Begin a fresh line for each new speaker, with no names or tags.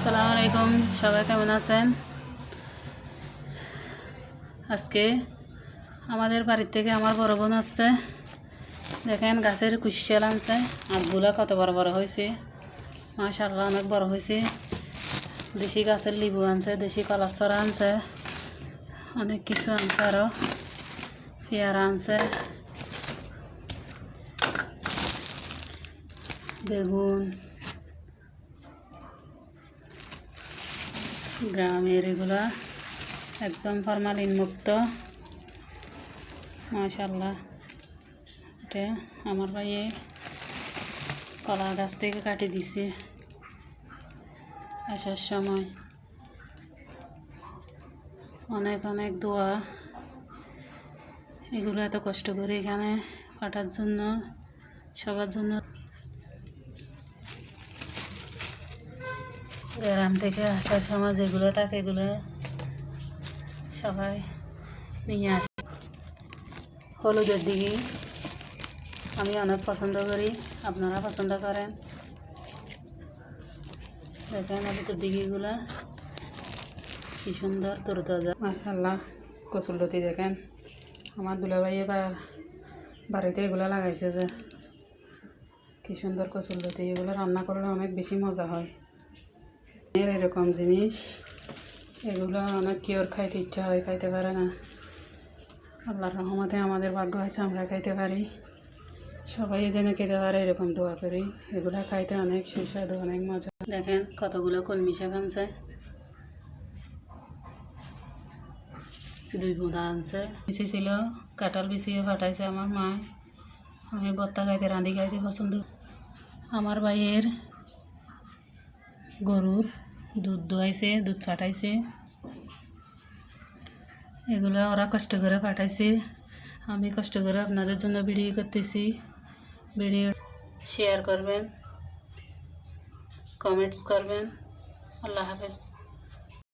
আসসালামু আলাইকুম, সবাই কেমন আছেন? আজকে আমাদের বাড়ির থেকে আমার বড় বোন আসছে। দেখেন গাছের কুশিয়াল আনছে, আখগুলা কত বড় বড় হয়েছে। মাশাল্লাহ অনেক বড় হয়েছে। দেশি গাছের লিবু আনছে, দেশি কলাস্তরা আনছে, অনেক কিছু আনছে আরও পেয়ারা আনছে, বেগুন গ্রামের এগুলা একদম ফরমালিন মুক্ত। মাশাল্লাহ এটা আমার ভাইয়ে কলা গাছ থেকে কাটি দিছে আসার সময়। অনেক অনেক দোয়া। এগুলো এত কষ্ট করে এখানে পাঠার জন্য, সবার জন্য গ্রাম থেকে আসার সময় যেগুলো থাকে এগুলো সবাই নিয়ে আসে হলুদের দিঘি। আমি অনেক পছন্দ করি, আপনারা পছন্দ করেন? দেখেন হলুদের দিঘিগুলো, কি সুন্দর তরতাজা। মাশাল্লাহ কচুরলতি দেখেন। আমার দুলাভাইয়ে বা বাড়িতে এগুলো লাগাইছে যে, কি সুন্দর কচুরলতি। এগুলো রান্না করলে অনেক বেশি মজা হয়। এরকম জিনিস এগুলো অনেক কিওর খাইতে ইচ্ছা হয়, খাইতে পারে না। আল্লাহর রহমতে আমাদের ভাগ্য আছে, আমরা খাইতে পারি। সবাই যেন খেতে পারে, এরকম দোয়া করি। এগুলো খাইতে অনেক সুস্বাদু, অনেক মজা। দেখেন কতগুলো কলমি শাক আনছে। দুই বোঁদা আনছে। বিচি ছিল, কাঁঠাল বিছিয়ে ফাটাইছে আমার মা আমি বত্তা খাইতে, রাঁধি খাইতে পছন্দ আমার ভাইয়ের গরুর দুধ দোয়াইছে, দুধ ফাটাইছে। এগুলো ওরা কষ্ট করে পাঠাইছে আমি কষ্ট করে আপনাদের জন্য ভিডিও করতেছি। ভিডিও শেয়ার করবেন, কমেন্টস করবেন। আল্লাহ হাফেজ।